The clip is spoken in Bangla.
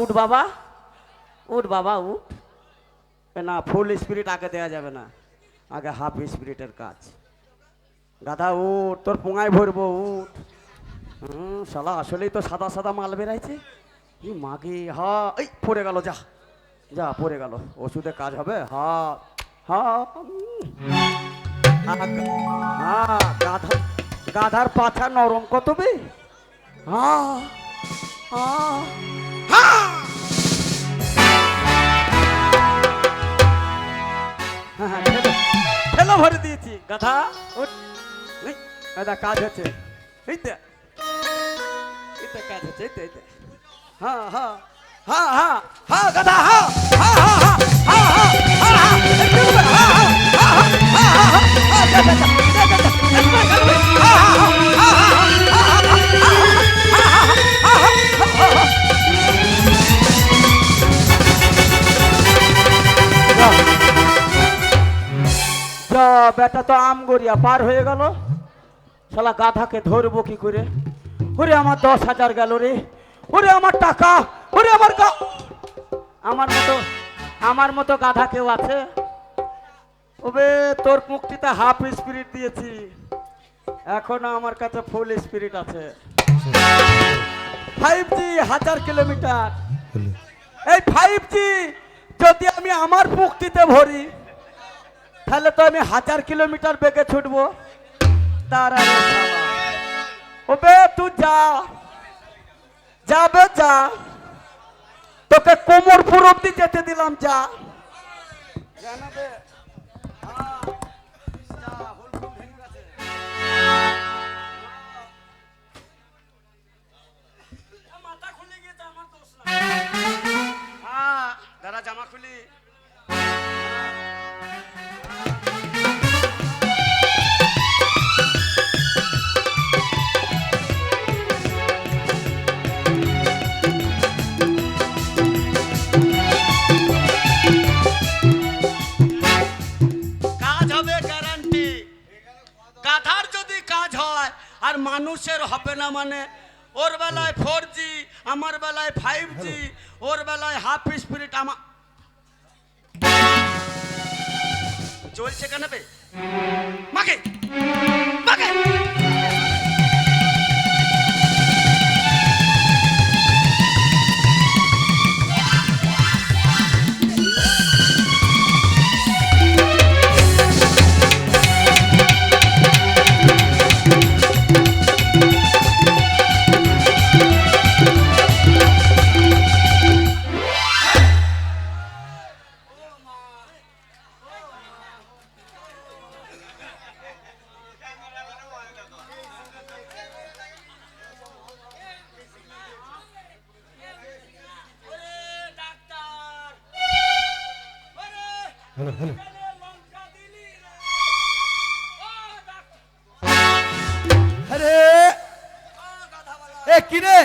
উঠ বাবা। উঠ বাবা, উঠ। না ফুল স্পিরিট আগে দেওয়া যাবে না। আগে হাফ স্পিরিটের কাজ। গাধা, উঠ, তোর পোঙায় ভরবো, উঠ। হুম, শালা, আসলেই তো সাদা সাদা মাল বেরাইছে ই মাগে, হা, এই, পড়ে গেল, যা। যা, পড়ে গেল। ওষুধে কাজ হবে, হা হা গাধা, গাধার পাছা নরম কত বে? হ্যাঁ টাকা ভরে দিয়েছি। গাধা? গাধা, কাজ হচ্ছে। এই তো। এই তো কাজ হচ্ছে, এই তো এই তো। হ্যাঁ হ্যাঁ। হ্যাঁ হ্যাঁ। হ্যাঁ গাধা হ্যাঁ। হ্যাঁ হ্যাঁ হ্যাঁ। হ্যাঁ হ্যাঁ। হ্যাঁ।, হ্যাঁ। যা বেটা তো আম গড়িয়া পার হয়ে গেল। শালা গাধাকে ধরবো কি করে? ওরে আমার দশ হাজার গেল রে। ওরে আমার টাকা ওরে আমার আমার মতো আমার মতো গাধা কেউ আছে? ওবে তোর মুক্তিতে হাফ স্পিরিট দিয়েছি। এখনও আমার কাছে ফুল স্পিরিট আছে। ফাইভ জি হাজার কিলোমিটার এই ফাইভ জি যদি আমি আমার মুক্তিতে ভরি তাহলে তো আমি হাজার কিলোমিটার বেগে ছুটবো। তার। ওবে তুই যা। যাবে যা। তোকে কোমরপুর অব্দি যেতে দিলাম যা। হ্যাঁ, যা, মানুষের হবে না মানে? ওর বেলায় ফোর জি আমার বেলায় ফাইভ জি ওর বেলায় হাফ স্পিরিট আমার চলছে কেন বে? মাকে! হ্যালো হ্যালো আরে! এ কিরে